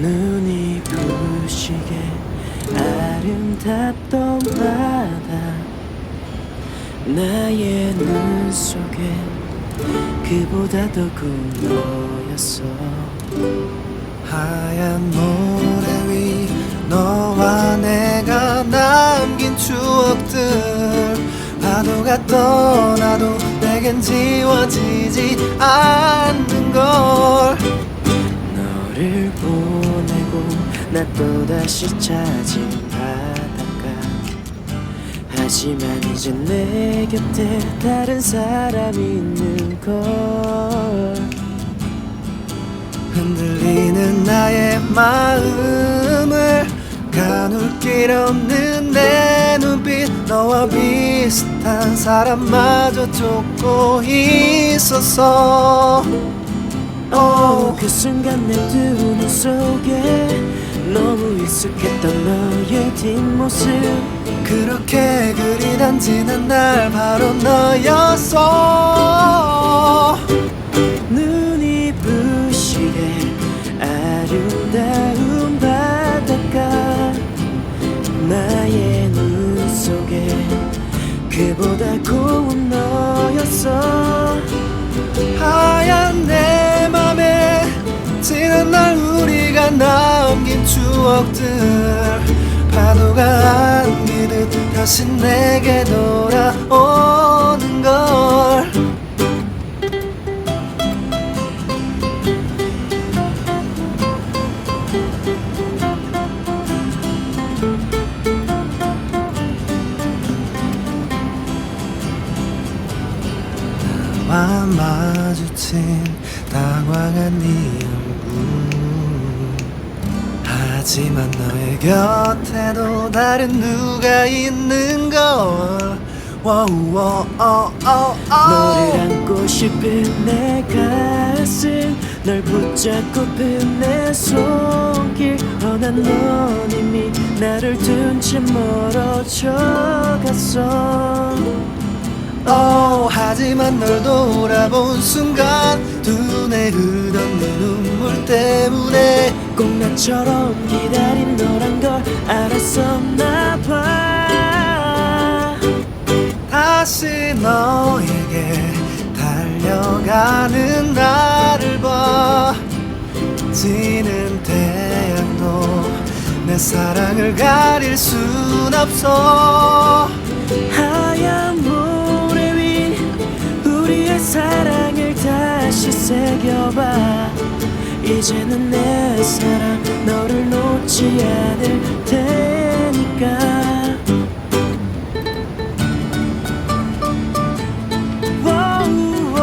눈이 부시게 아름답던 바다. 나의 눈 속에 그보다 더 고운 너였어. 하얀 모래 위 너와 내가 남긴 추억들. 파도가 떠나도 내겐 지워지지 않는 걸 너를 보내고 나 또다시 찾은 바닷가. 하지만 이제 내 곁에 다른 사람이 있는 걸 흔들리는 나의 마음을 가눌 길 없는 내 눈빛 너와 비슷한 사람마저 쫓고 있었어 어, 그 순간 내 두 눈 속에 너무 익숙했던 너의 뒷모습. 그렇게 그리 단지난 날 바로 너였어. 눈이 부시게 아름다운 바닷가. 나의 눈 속에 그보다 고운 너였어 우리가 남긴 추억들 파도가 안기듯 다시 내게 돌아오는 걸. 나와 마주친 당황한 네 얼굴 하지만 너의 곁에도 다른 누가 있는 걸. 어. 너를 안고 싶은 내 가슴 널 붙잡고픈 내 손길. 어난 넌 이미 나를 둔 채 멀어져 갔어. 어, 하지만 널 돌아본 순간 내 눈물 때문에 꼭 나처럼 기다린 너란 걸 알았었나 봐. 다시 너에게 달려가는 나를 봐. 지는 태양도 내 사랑을 가릴 순 없어. 하얀 모래 위 우리의 사랑을 다시 새겨봐 이제는 내 사랑 너를 놓지 않을 테니까 워우, 워.